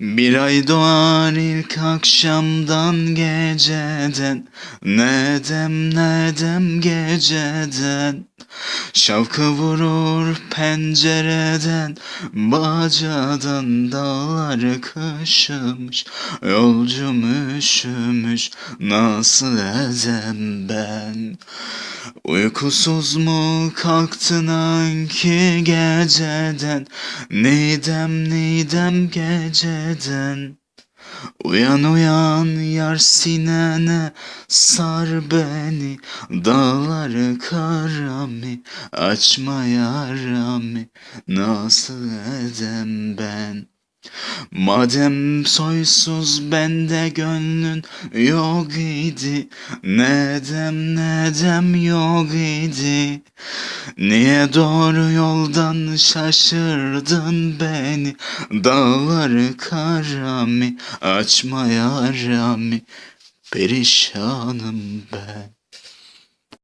Bir ay doğar ilk akşamdan geceden. Nedem nedem geceden. Şavkı vurur pencereden. Bacadan dağlar kışımış Yolcum üşümüş. Nasıl edem ben Uykusuz mu kalktın anki geceden? Nidem nidem geceden? Uyan uyan yar sinene sar beni. Dağları karami açma yarami. Nasıl edem ben Madem soysuz bende gönlün yok idi Nedem nedem yok idi? Niye doğru yoldan şaşırdın beni? Dağları karami açma yarami Perişanım ben